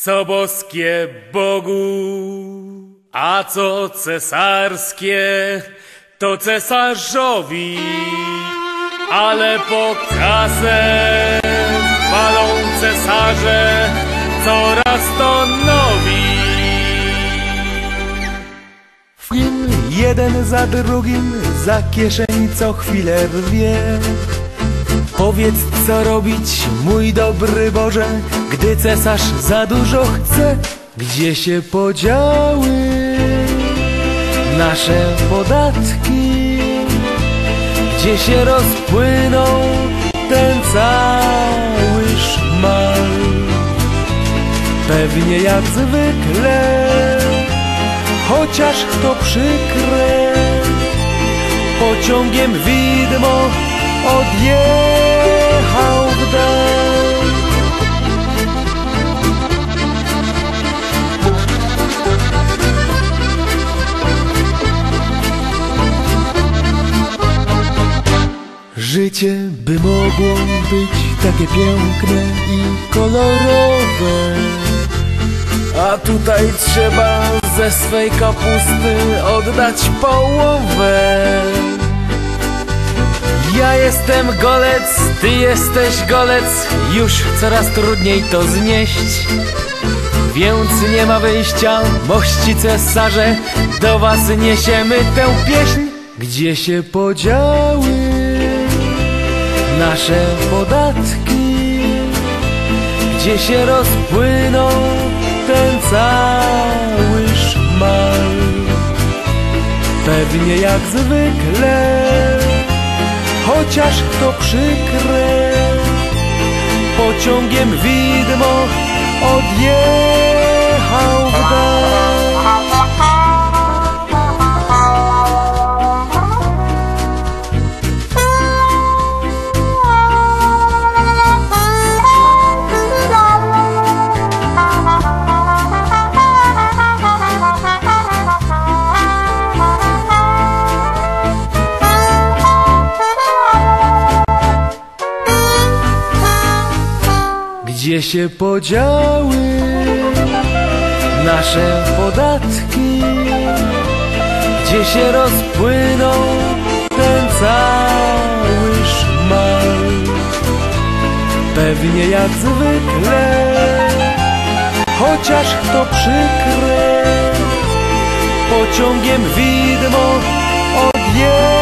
Co boskie Bogu, a co cesarskie, to cesarzowi, ale po kasę walą cesarze coraz to nowi. Film jeden za drugim za kieszeni co chwilę rwie Powiedz co robić, mój dobry Boże Gdy cesarz za dużo chce. Gdzie się podziały nasze podatki? Gdzie się rozpłynął ten cały szmal? Pewnie jak zwykle chociaż to przykre Pociągiem widmo dal Życie by mogło być takie piękne i kolorowe. A tutaj trzeba ze swej kapusty oddać połowę Ja jestem golec, ty jesteś golec. Już coraz trudniej to znieść. Więc nie ma wyjścia, mości cesarze Do was niesiemy tę pieśń. Gdzie się podziały nasze podatki? Gdzie się rozpłyną ten cały szmal? Pewnie jak zwykle Chociaż to przykre. Pociągiem widmo odjechał w się podziały nasze podatki? Gdzie się rozpłynął ten cały szmal? Pewnie jak zwykle, chociaż to przykre, pociągiem widmo odjechał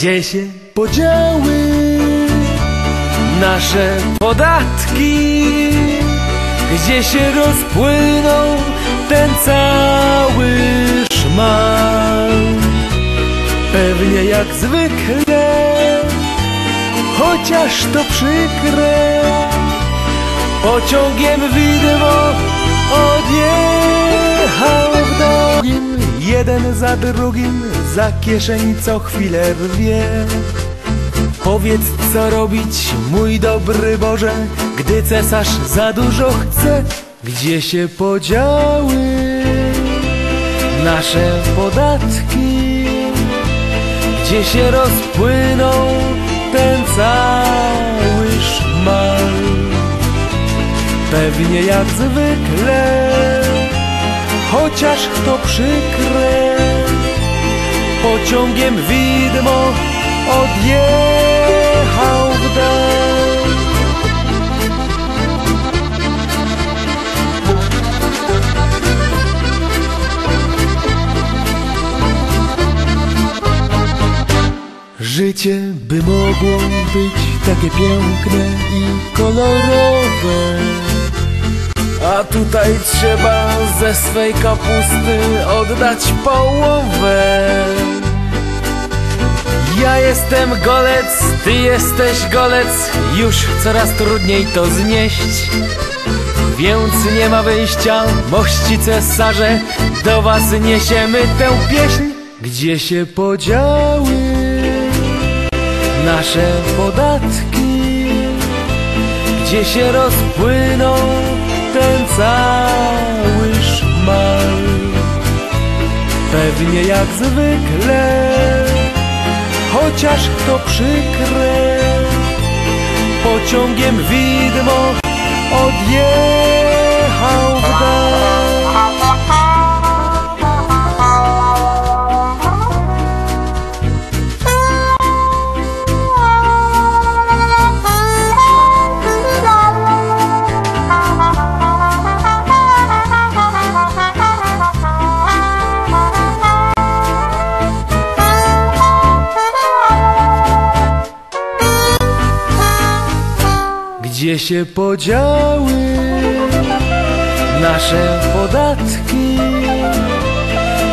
Gdzie się podziały nasze podatki? Gdzie się rozpłynął ten cały szmal? Pewnie jak zwykle, chociaż to przykre, pociągiem widmo dal. Jeden za drugim za kieszeni co chwilę rwie. Powiedz co robić, mój dobry Boże Gdy cesarz za dużo chce. Gdzie się podziały nasze podatki? Gdzie się rozpłynął ten cały szmal? Pewnie jak zwykle Chociaż to przykre Pociągiem widmo odjechał w dal Życie by mogło być takie piękne i kolorowe a tutaj trzeba ze swej kapusty oddać połowę. Ja jestem golec, ty jesteś golec Już coraz trudniej to znieść. Więc nie ma wyjścia, mości cesarze Do was niesiemy tę pieśń. Gdzie się podziały nasze podatki? Gdzie się rozpłyną cały szmal. Pewnie jak zwykle Chociaż to przykre Pociągiem widmo odjechał w dal. Gdzie się podziały nasze podatki?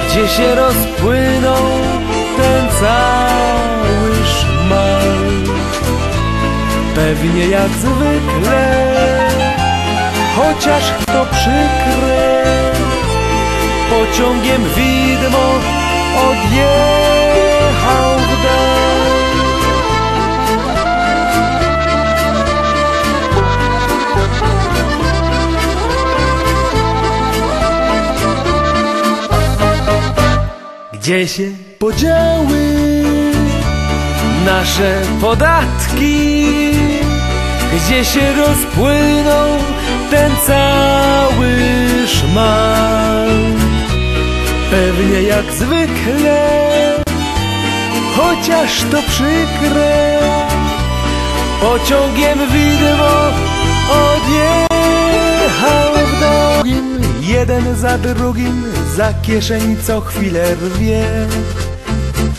Gdzie się rozpłynął ten cały szmal? Pewnie jak zwykle, chociaż to przykre, pociągiem widmo odjechał w dal. Gdzie się podziały nasze podatki? Gdzie się rozpłynął ten cały szmal? Pewnie jak zwykle, chociaż to przykre, pociągiem widmo odjechał dal. Jeden za drugim za kieszeń co chwilę rwie.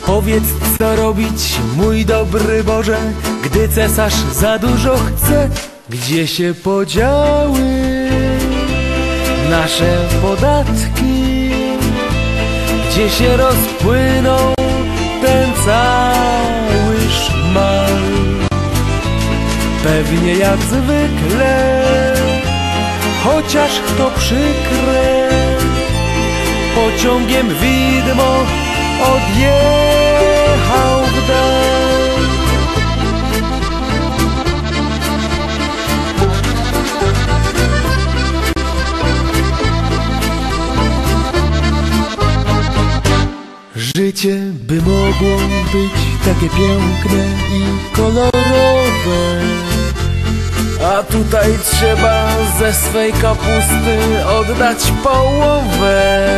Powiedz co robić, mój dobry Boże, gdy cesarz za dużo chce. Gdzie się podziały nasze podatki? Gdzie się rozpłynął ten cały szmal? Pewnie jak zwykle, chociaż to przykre, pociągiem widmo odjechał w. Życie by mogło być takie piękne i kolorowe. A tutaj trzeba ze swej kapusty oddać połowę.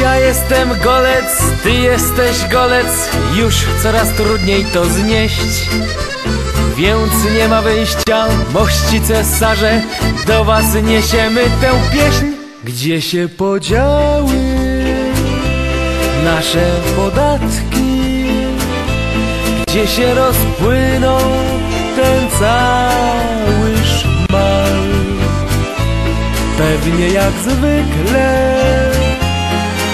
Ja jestem golec, ty jesteś golec, już coraz trudniej to znieść. Więc nie ma wyjścia, mości cesarze, do was niesiemy tę pieśń. Gdzie się podziały nasze podatki? Gdzie się rozpłynął ten cały szmal? Pewnie jak zwykle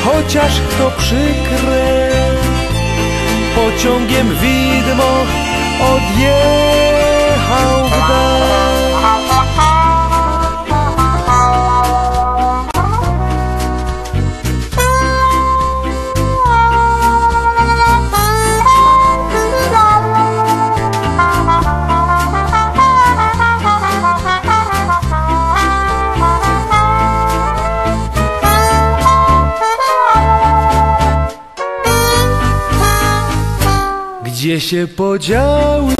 chociaż to przykre, pociągiem widmo odjechał w dal. Się podziały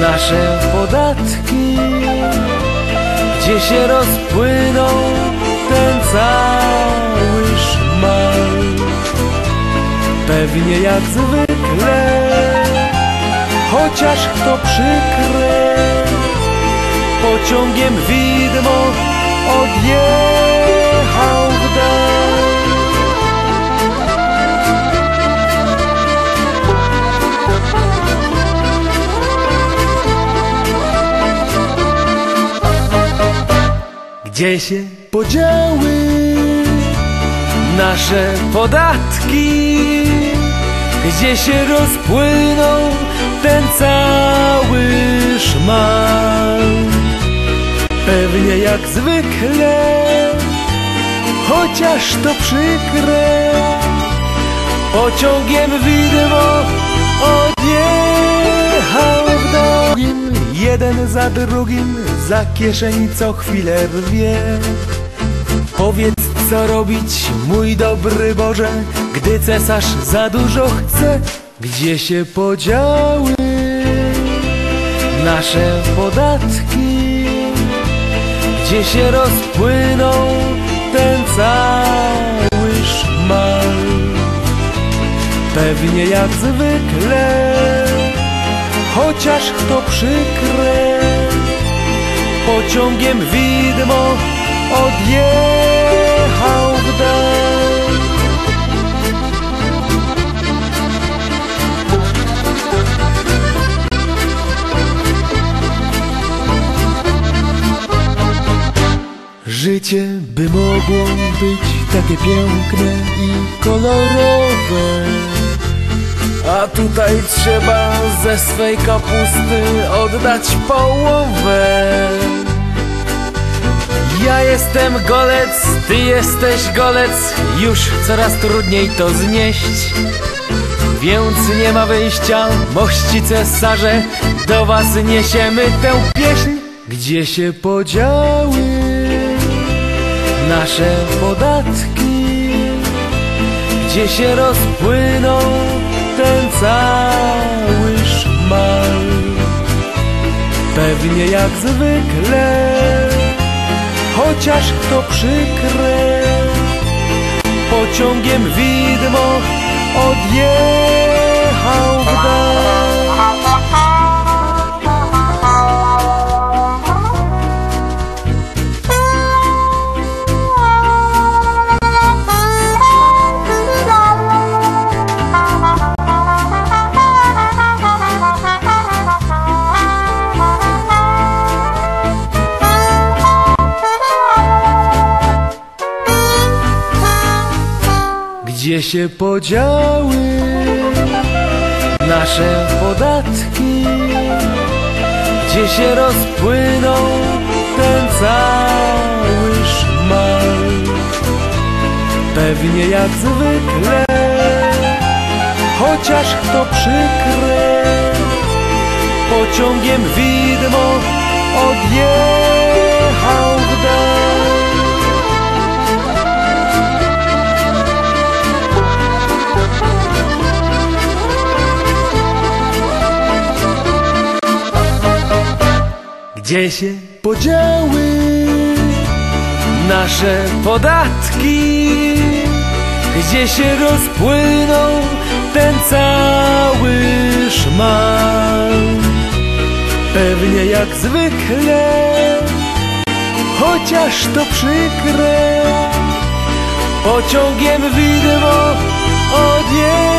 nasze podatki? Gdzie się rozpłynął ten cały szmal? Pewnie jak zwykle, chociaż to przykre, pociągiem widmo odjechał Gdzie się podziały nasze podatki? Gdzie się rozpłynął ten cały szmal? Pewnie jak zwykle, chociaż to przykre, pociągiem widmo odjechał dal. Jeden za drugim za kieszeń co chwilę rwie. Powiedz co robić, mój dobry Boże, gdy cesarz za dużo chce? Gdzie się podziały nasze podatki? Gdzie się rozpłynął ten cały szmal? Pewnie jak zwykle, chociaż to przykre, pociągiem widmo odjechał w dal. Życie by mogło być takie piękne i kolorowe A tutaj trzeba ze swej kapusty oddać połowę. Ja jestem golec, ty jesteś golec Już coraz trudniej to znieść. Więc nie ma wyjścia, mości cesarze Do was niesiemy tę pieśń. Gdzie się podziały nasze podatki? Gdzie się rozpłynął ten cały szmal. Pewnie jak zwykle Chociaż to przykre Pociągiem widmo odjechał Gdzie się podziały nasze podatki? Gdzie się rozpłynął ten cały szmal? Pewnie jak zwykle, chociaż to przykre, pociągiem widmo odjechał w dal. Gdzie się podziały nasze podatki? Gdzie się rozpłynął ten cały szmal? Pewnie jak zwykle, chociaż to przykre, pociągiem widmo odjechał